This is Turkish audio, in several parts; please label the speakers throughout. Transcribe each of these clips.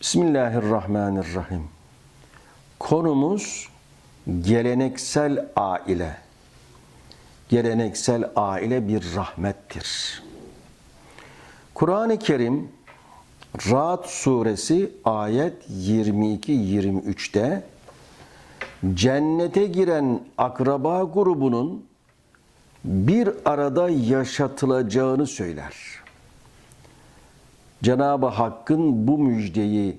Speaker 1: Bismillahirrahmanirrahim. Konumuz geleneksel aile. Geleneksel aile bir rahmettir. Kur'an-ı Kerim Ra'd suresi ayet 22-23'te cennete giren akraba grubunun bir arada yaşatılacağını söyler. Cenab-ı Hakk'ın bu müjdeyi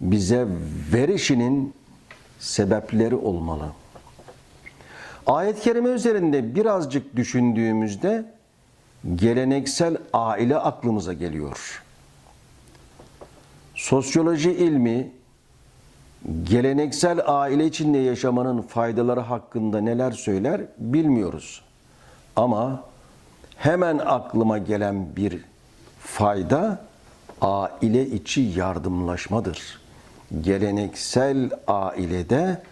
Speaker 1: bize verişinin sebepleri olmalı. Ayet-i kerime üzerinde birazcık düşündüğümüzde geleneksel aile aklımıza geliyor. Sosyoloji ilmi geleneksel aile içinde yaşamanın faydaları hakkında neler söyler bilmiyoruz. Ama hemen aklıma gelen bir fayda aile içi yardımlaşmadır. Geleneksel ailede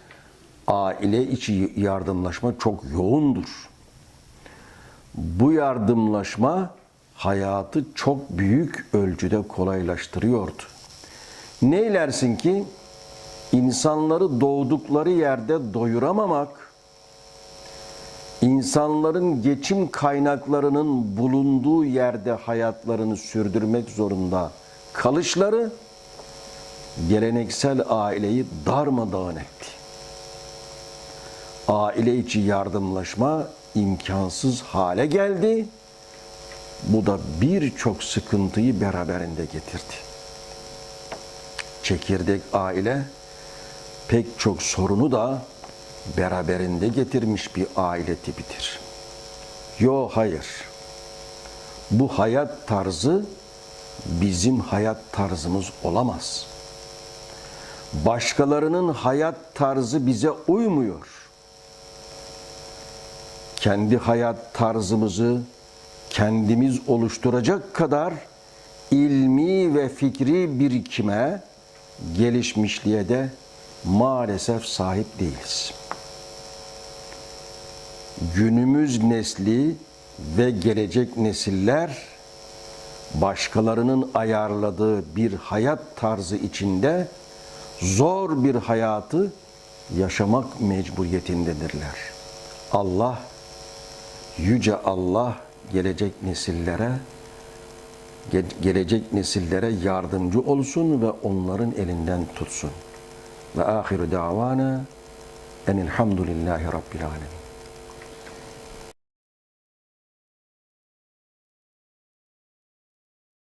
Speaker 1: aile içi yardımlaşma çok yoğundur. Bu yardımlaşma hayatı çok büyük ölçüde kolaylaştırıyordu. Neylersin ki insanları doğdukları yerde doyuramamak, insanların geçim kaynaklarının bulunduğu yerde hayatlarını sürdürmek zorunda kalışları geleneksel aileyi darmadağın etti. Aile içi yardımlaşma imkansız hale geldi. Bu da birçok sıkıntıyı beraberinde getirdi. Çekirdek aile pek çok sorunu da beraberinde getirmiş bir aile tipidir. Yo hayır. Bu hayat tarzı bizim hayat tarzımız olamaz. Başkalarının hayat tarzı bize uymuyor. Kendi hayat tarzımızı kendimiz oluşturacak kadar ilmi ve fikri birikime, gelişmişliğe de maalesef sahip değiliz. Günümüz nesli ve gelecek nesiller başkalarının ayarladığı bir hayat tarzı içinde zor bir hayatı yaşamak mecburiyetindedirler. Allah, yüce Allah gelecek nesillere gelecek nesillere yardımcı olsun ve onların elinden tutsun. Ve ahiru davana enilhamdülillahi rabbil alemin.